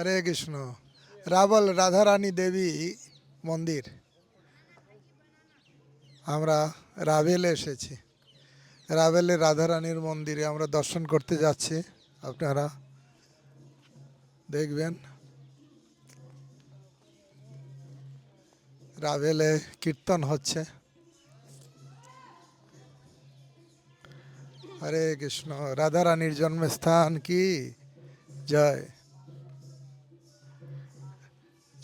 হরে কৃষ্ণ। রাবল রাধারানী দেবী মন্দির। আমরা রাভেলে এসেছি। রাভেলে রাধারানীর মন্দিরে আমরা দর্শন করতে যাচ্ছি। আপনারা দেখবেন। রাভেলে কীর্তন হচ্ছে। হরে কৃষ্ণ। রাধারানীর জন্মস্থান কি? জয়।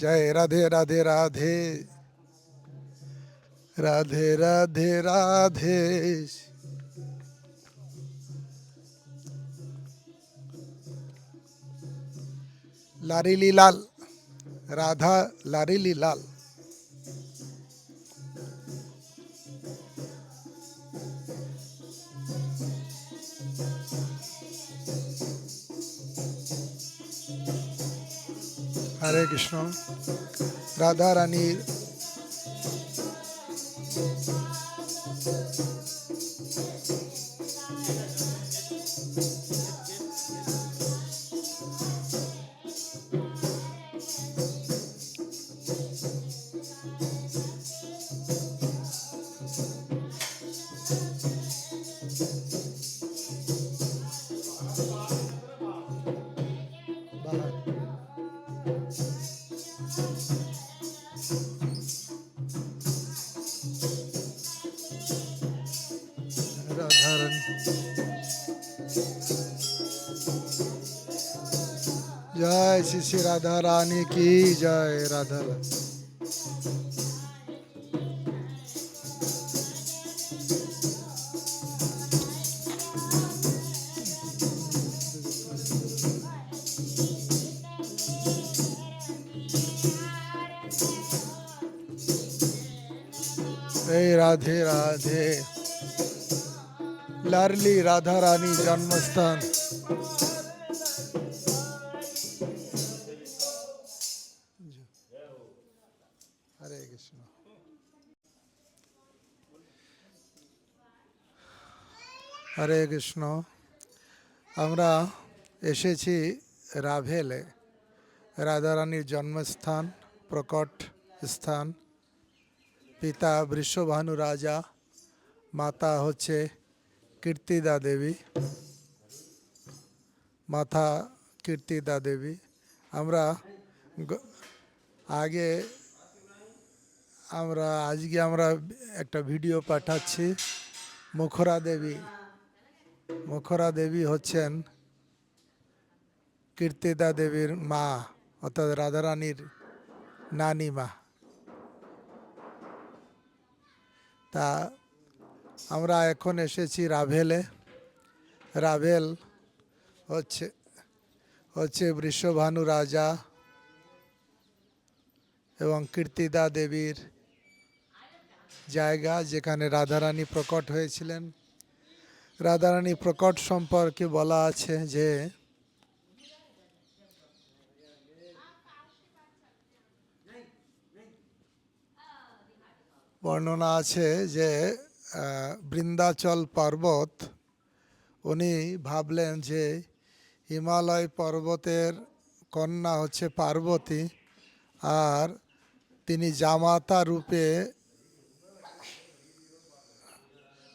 জয় রাধে রাধে রাধে। রাধে রাধে রাধে। লারিলি লাল রাধা লারিলি লাল। হরে কৃষ্ণ রাধা রাধা রানী জয় শ্রী শ্রী রাধা রানী কি জয় রাধা রানী এই রাধে রাধে লারলি রাধা রানী জন্মস্থান। হরে কৃষ্ণ। হরে কৃষ্ণ। আমরা এসেছি রাভেলে, রাধারানীর জন্মস্থান, প্রকট স্থান। পিতা বৃষভানু রাজা, মাতা হচ্ছে কীর্তিদা দেবী মাথা কীর্তিদা দেবী আমরা আগে, আমরা, আজকে আমরা একটা ভিডিও পাঠাচ্ছি। মুখরা দেবী। মুখরা দেবী হচ্ছেন কীর্তিদা দেবীর মা, অর্থাৎ রাধারানীর নানি মা। তা আমরা এখন এসেছি রাভেলে। রাভেল হচ্ছে হচ্ছে বৃষভানু রাজা এবং কীর্তিদা দেবীর জায়গা, যেখানে রাধারানী প্রকট হয়েছিলেন। রাধারানী প্রকট সম্পর্কে বলা আছে যে, বর্ণনা আছে যে বৃন্দাচল পর্বত, উনি ভাবলেন যে হিমালয় পর্বতের কন্যা হচ্ছে পার্বতী আর তিনি জামাতা রূপে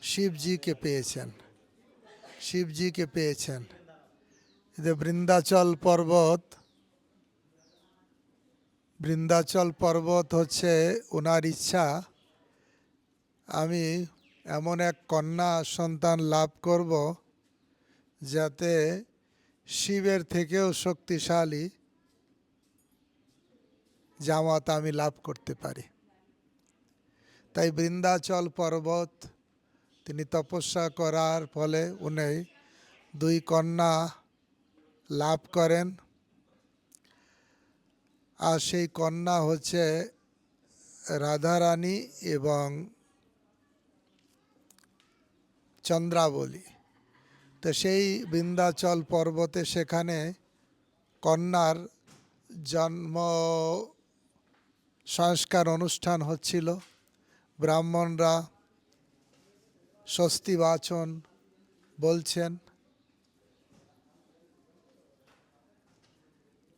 শিবজিকে পেয়েছেন শিবজিকে পেয়েছেন। যে বৃন্দাচল পর্বত বৃন্দাচল পর্বত হচ্ছে ওনার ইচ্ছা। আমি এমন এক কন্যা সন্তান লাভ করব যাতে শিবের থেকেও শক্তিশালী জামাত আমি লাভ করতে পারি। তাই বৃন্দাচল পর্বত তিনি তপস্যা করার ফলে উনি দুই কন্যা লাভ করেন। আর সেই কন্যা হচ্ছে রাধারানী এবং চন্দ্রাবলী। তো সেই বৃন্দাচল পর্বতে সেখানে কন্যার জন্ম সংস্কার অনুষ্ঠান হচ্ছিল। ব্রাহ্মণরা স্বস্তি বাচন বলছেন।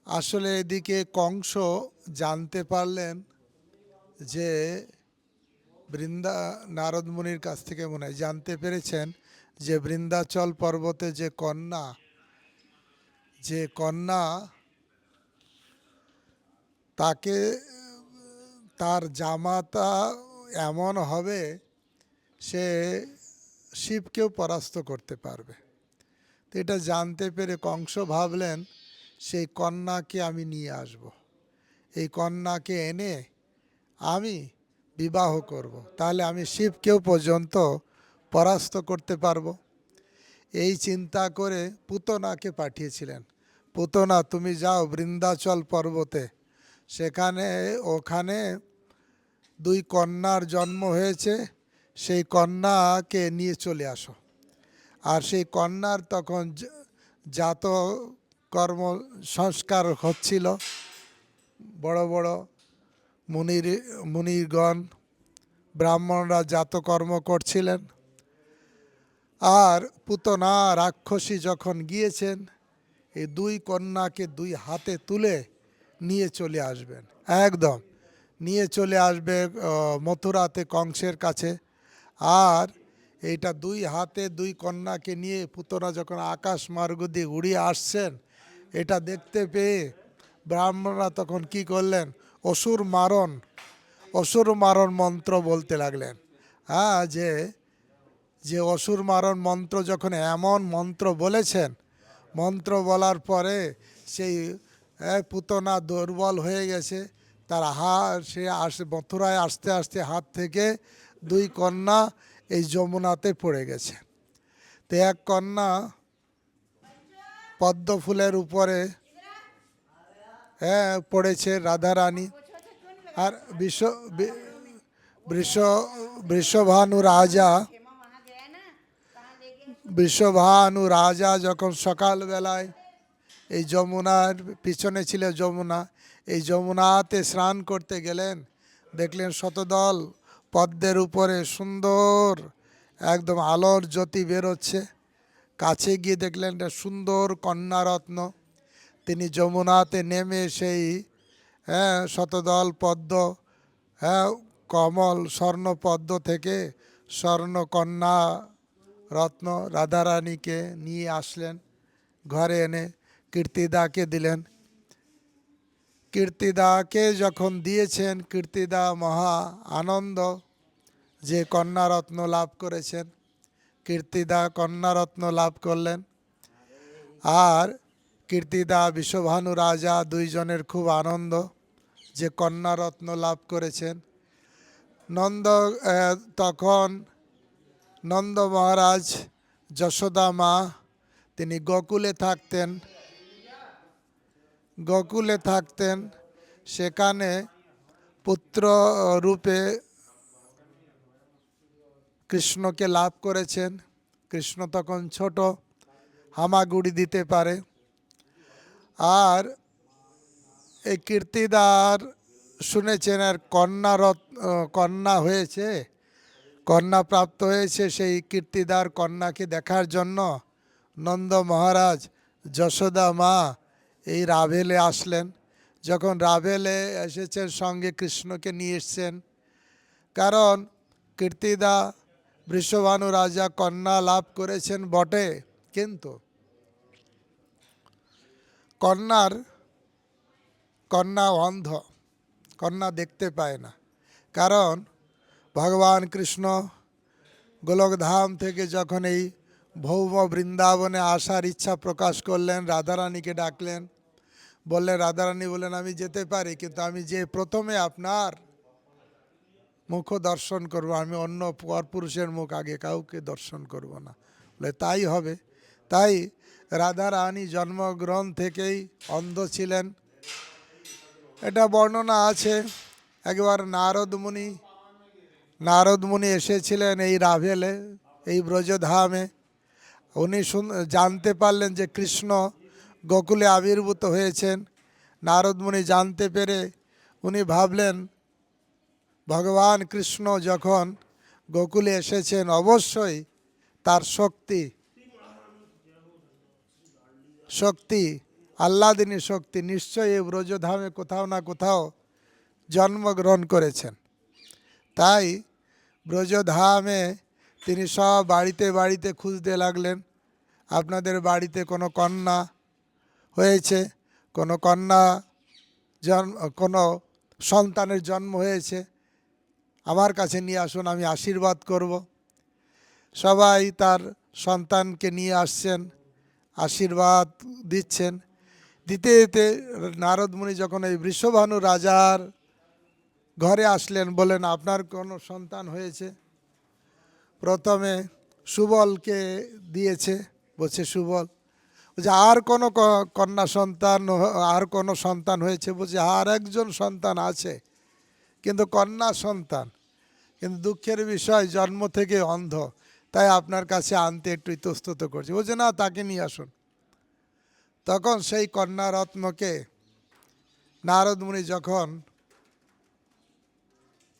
আসলে এদিকে কংস জানতে পারলেন যে বৃন্দা নারদ মুনির কাছ থেকে মনে হয় জানতে পেরেছেন যে বৃন্দাচল পর্বতে যে কন্যা যে কন্যা তাকে, তার জামাতা এমন হবে সে শিবকেও পরাস্ত করতে পারবে। তো এটা জানতে পেরে কংস ভাবলেন, সেই কন্যাকে আমি নিয়ে আসব। এই কন্যাকে এনে আমি বিবাহ করব। তাহলে আমি শিবকেও পর্যন্ত পরাস্ত করতে পারব। এই চিন্তা করে পুতনাকে পাঠিয়েছিলেন। পুতনা, তুমি যাও বৃন্দাচল পর্বতে। সেখানে, ওখানে দুই কন্যার জন্ম হয়েছে। সেই কন্যাকে নিয়ে চলে আসো। আর সেই কন্যার তখন জাত কর্ম সংস্কার হচ্ছিল। বড় বড় মুনির মুনিগণ ব্রাহ্মণরা জাতকর্ম করছিলেন। আর পুতনা রাক্ষসী যখন গিয়েছেন, এই দুই কন্যাকে দুই হাতে তুলে নিয়ে চলে আসবেন। একদম, নিয়ে চলে আসবে মথুরাতে কংসের কাছে। আর এইটা দুই হাতে দুই কন্যাকে নিয়ে পুতনা যখন আকাশ মার্গ দিয়ে উড়িয়ে আসছেন, এটা দেখতে পেয়ে ব্রাহ্মণরা তখন কি করলেন? অসুর মারণ অসুর মারণ মন্ত্র বলতে লাগলেন। হ্যাঁ যে যে অসুর মারণ মন্ত্র যখন এমন মন্ত্র বলেছেন, মন্ত্র বলার পরে সেই পুতনা দুর্বল হয়ে গেছে। তার হাত সে আস, মথুরায় আসতে আসতে হাত থেকে দুই কন্যা এই যমুনাতে পড়ে গেছে। তো এক কন্যা পদ্ম ফুলের উপরে হ্যাঁ পড়েছে রাধা রানী। আর বিশ্ব বিশ্ব বিশ্বভানু রাজা বিশ্বভানু রাজা যখন সকালবেলায় এই যমুনার পিছনে ছিল যমুনা, এই যমুনাতে স্নান করতে গেলেন, দেখলেন শতদল পদ্মের উপরে সুন্দর একদম আলোর জ্যোতি বেরোচ্ছে। কাছে গিয়ে দেখলেন একটা সুন্দর কন্যারত্ন। তিনি যমুনাতে নেমে সেই হ্যাঁ শতদল পদ্ম হ্যাঁ কমল স্বর্ণ পদ্ম থেকে স্বর্ণ কন্যা রত্ন রাধারানীকে নিয়ে আসলেন, ঘরে এনে কীর্তিদাকে দিলেন। কীর্তিদাকে যখন দিয়েছেন, কীর্তিদা মহা আনন্দ যে কন্যারত্ন লাভ করেছেন। কীর্তিদা কন্যারত্ন লাভ করলেন। আর কীর্তিদা বিশ্বভানু রাজা দুইজনের খুব আনন্দ যে কন্যা রত্ন লাভ করেছেন। নন্দ তখন নন্দ মহারাজ যশোদা মা, তিনি গোকুলে থাকতেন। গোকুলে থাকতেন, সেখানে পুত্র রূপে কৃষ্ণকে লাভ করেছেন। কৃষ্ণ তখন ছোট, হামাগুড়ি দিতে পারে। আর এই কীর্তিদার শুনেছেন আর কন্যা রত- কন্যা হয়েছে, কন্যা প্রাপ্ত হয়েছে সেই কীর্তিদার কন্যাকে দেখার জন্য। নন্দ মহারাজ যশোদা মা এই রাভেলে আসলেন। যখন রাভেলে এসেছেন, সঙ্গে কৃষ্ণকে নিয়ে এসছেন। কারণ কীর্তিদা, বৃষভানু রাজা কন্যা লাভ করেছেন বটে, কিন্তু কন্যার, কন্যা অন্ধ, কন্যা দেখতে পায় না। কারণ ভগবান কৃষ্ণ গোলকধাম থেকে যখন এই ভৌম বৃন্দাবনে আসার ইচ্ছা প্রকাশ করলেন, রাধারানীকে ডাকলেন, বললেন, রাধারানী বললেন, আমি যেতে পারি, কিন্তু আমি যে প্রথমে আপনার মুখ দর্শন করব, আমি অন্য পরপুরুষের মুখ আগে কাউকে দর্শন করব না। বলে, তাই হবে। তাই রাধারানী জন্মগ্রহণ থেকেই অন্ধ ছিলেন। এটা বর্ণনা আছে, একবার নারদ মুনি নারদ মুনি এসেছিলেন এই রাভেলে, এই ব্রজধামে। উনি জানতে পারলেন যে কৃষ্ণ গোকুলে আবির্ভূত হয়েছেন। নারদ মুনি জানতে পেরে উনি ভাবলেন, ভগবান কৃষ্ণ যখন গোকুলে এসেছেন, অবশ্যই তার শক্তি শক্তি আল্লাদিনী শক্তি নিশ্চয়ই ব্রজধামে কোথাও না কোথাও জন্মগ্রহণ করেছেন। তাই ব্রজধামে তিনি সব বাড়িতে বাড়িতে খুঁজতে লাগলেন। আপনাদের বাড়িতে কোনো কন্যা হয়েছে, কোনো কন্যা জন্ম কোনো সন্তানের জন্ম হয়েছে, আমার কাছে নিয়ে আসুন, আমি আশীর্বাদ করব। সবাই তার সন্তানকে নিয়ে আসছেন। আশীর্বাদ দিচ্ছেন। দিতে দিতে নারদমুনি যখন এই বৃষভানু রাজার ঘরে আসলেন বলেন আপনার কোনো সন্তান হয়েছে? প্রথমে সুবলকে দিয়েছে, বলছে, সুবল, বলছে, আর কোনো কন্যা সন্তান আর কোনো সন্তান হয়েছে? বলছে, আর একজন সন্তান আছে, কিন্তু কন্যা সন্তান, কিন্তু দুঃখের বিষয় জন্ম থেকে অন্ধ তাই আপনার কাছে আনতে একটু ইতস্তত করছে। বলছে, না, তাকে নিয়ে আসুন। তখন সেই কন্যা রত্নকে নারদমুনি যখন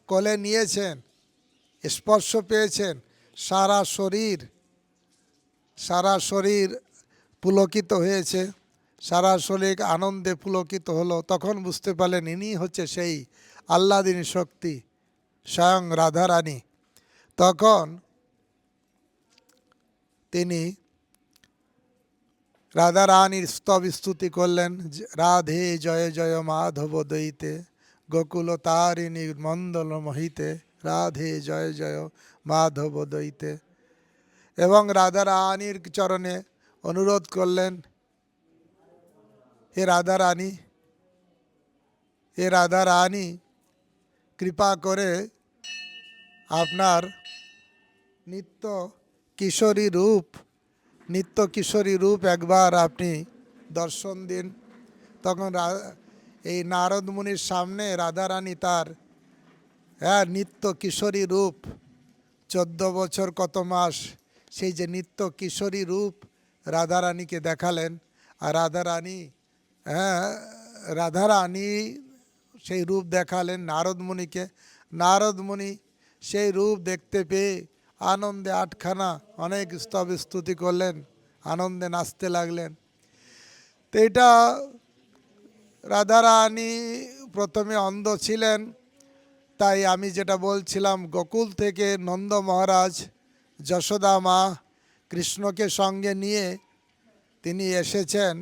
কোলে নিয়েছেন, স্পর্শ পেয়েছেন, সারা শরীর সারা শরীর পুলকিত হয়েছে, সারা শরীর আনন্দে পুলকিত হলো, তখন বুঝতে পারলেন ইনি হচ্ছে সেই আল্লাদিনী শক্তি, স্বয়ং রাধারানী। তখন তিনি রাধা রানীর স্তব স্তুতি করলেন রাধে জয় জয় মাধব দইতে গোকুল তারিণী মন্দল মহিতে, রাধে জয় জয় মাধব দইতে এবং রাধা রানীর চরণে অনুরোধ করলেন, হে রাধা রানী হে রাধা রানী কৃপা করে আপনার নিত্য কিশোরী রূপ, নিত্য কিশোরী রূপ একবার আপনি দর্শন দিন। তখন এই নারদ মুনির সামনে রাধারানী তার হ্যাঁ নিত্য কিশোরী রূপ, চোদ্দ বছর কত মাস, সেই যে নিত্য কিশোরী রূপ রাধারানীকে দেখালেন। আর রাধারানী হ্যাঁ রাধারানী সেই রূপ দেখালেন নারদ মুনিকে। নারদ মুনি সেই রূপ দেখতে পেয়ে আনন্দে আটখানা অনেক স্তব স্তুতি করলেন, আনন্দে নাচতে লাগলেন। তো এটা রাধারানী প্রথমে অন্ধ ছিলেন, তাই আমি যেটা বলছিলাম, গোকুল থেকে নন্দ মহারাজ যশোদা মা কৃষ্ণকে সঙ্গে নিয়ে তিনি এসেছেন।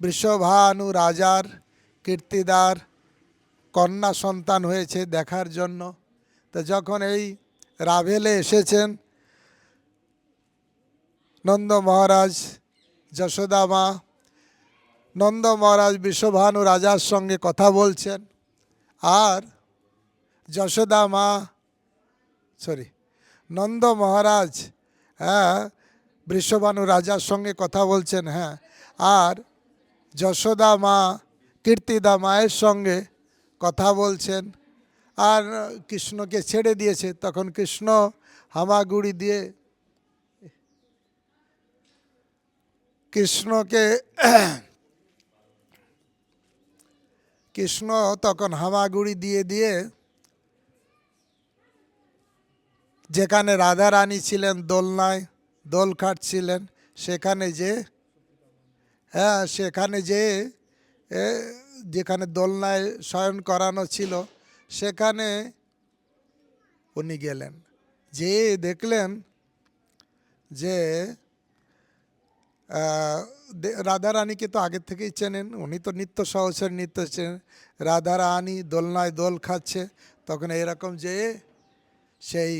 বৃষভানু রাজার কীর্তিদার, কন্যা সন্তান হয়েছে দেখার জন্য। তো যখন এই রাভেলে এসেছেন নন্দ মহারাজ যশোদা মা। নন্দ মহারাজ বিশ্বভানু রাজার সঙ্গে কথা বলছেন। আর যশোদা মা সরি নন্দ মহারাজ হ্যাঁ বৃষভানু রাজার সঙ্গে কথা বলছেন হ্যাঁ। আর যশোদা মা, কীর্তিদা মায়ের সঙ্গে কথা বলছেন। আর কৃষ্ণকে ছেড়ে দিয়েছে, তখন কৃষ্ণ হামাগুড়ি দিয়ে কৃষ্ণকে কৃষ্ণ তখন হামাগুড়ি দিয়ে দিয়ে যেখানে রাধা রানী ছিলেন, দোলনায় দোল খাটছিলেন সেখানে যে হ্যাঁ সেখানে যে যেখানে দোলনায় শয়ন করানো ছিল সেখানে উনি গেলেন। যে দেখলেন যে রাধারানীকে তো আগের থেকেই চেনেন, উনি তো নিত্য সহচর, নিত্য চেনেন রাধারানী দোলনায় দোল খাচ্ছে, তখন এরকম যে সেই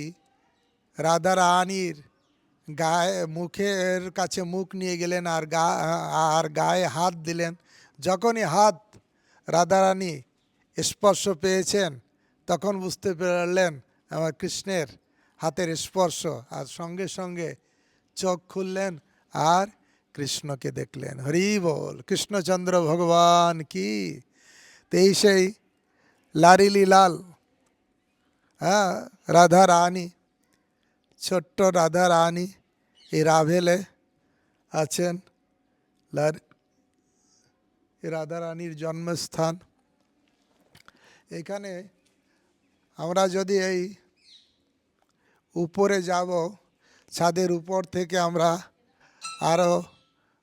রাধারানীর গায়ে, মুখের কাছে মুখ নিয়ে গেলেন আর গা, আর গায়ে হাত দিলেন। যখনই হাত রাধারানী স্পর্শ পেয়েছেন, তখন বুঝতে পারলেন আমার কৃষ্ণের হাতের স্পর্শ আর সঙ্গে সঙ্গে চোখ খুললেন আর কৃষ্ণকে দেখলেন। হরি বল, কৃষ্ণচন্দ্র ভগবান কি? তো এই সেই লারিলি লাল হ্যাঁ রাধা রানী ছোট্ট রাধা রানী এই রাভেলে আছেন। রাধা রানীর জন্মস্থান। এখানে আমরা যদি এই উপরে যাব, ছাদের উপর থেকে আমরা আরও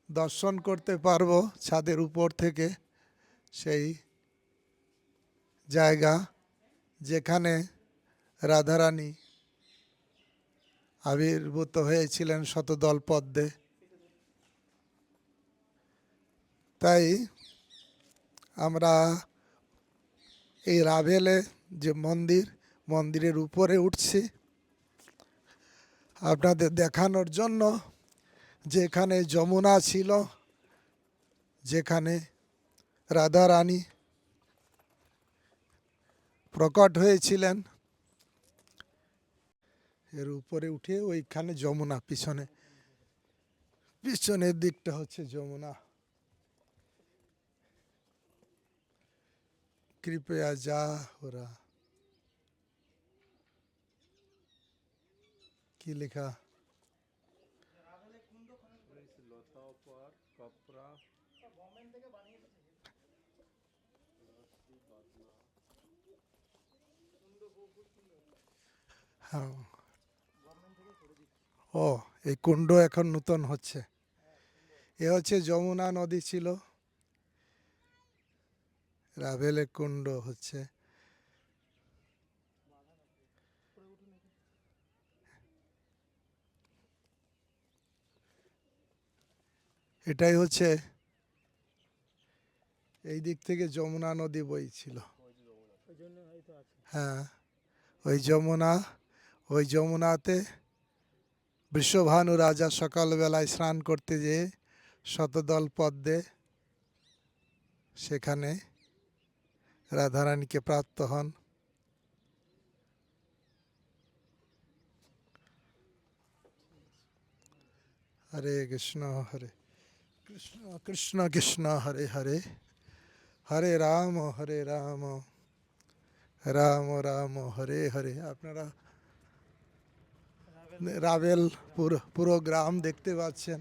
দর্শন করতে পারব, ছাদের উপর থেকে সেই জায়গা যেখানে রাধারানী আবির্ভূত হয়েছিলেন শতদল পদ্মে। তাই আমরা এই রাভেলে যে মন্দির, মন্দিরের উপরে উঠছি। আপনাদের দেখানোর জন্য যেখানে যমুনা ছিল, যেখানে রাধা রানী প্রকট হয়েছিলেন, এর উপরে উঠে ওইখানে যমুনা, পিছনে, পিছনের দিকটা হচ্ছে যমুনা। কৃপয়া যা ওরা কি লেখা ও এই কুণ্ড এখন নূতন হচ্ছে। এ হচ্ছে যমুনা নদী ছিল। রাভেলে কুণ্ড হচ্ছে। এটাই হচ্ছে এই দিক থেকে যমুনা নদী বইছিল হ্যাঁ ওই যমুনা, ওই যমুনাতে বিশ্বভানু রাজা সকালবেলায় স্নান করতে যেয়ে শতদল পদ্মে সেখানে রাধারানীকে প্রাপ্ত হন হরে কৃষ্ণ হরে কৃষ্ণ কৃষ্ণ কৃষ্ণ হরে হরে হরে রাম হরে রাম রাম রাম হরে হরে আপনারা রাভেল পুরো পুরো গ্রাম দেখতে পাচ্ছেন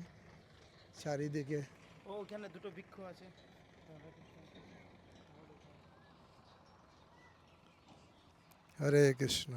চারিদিকে ও ওখানে দুটো বৃক্ষ আছে হরে কৃষ্ণ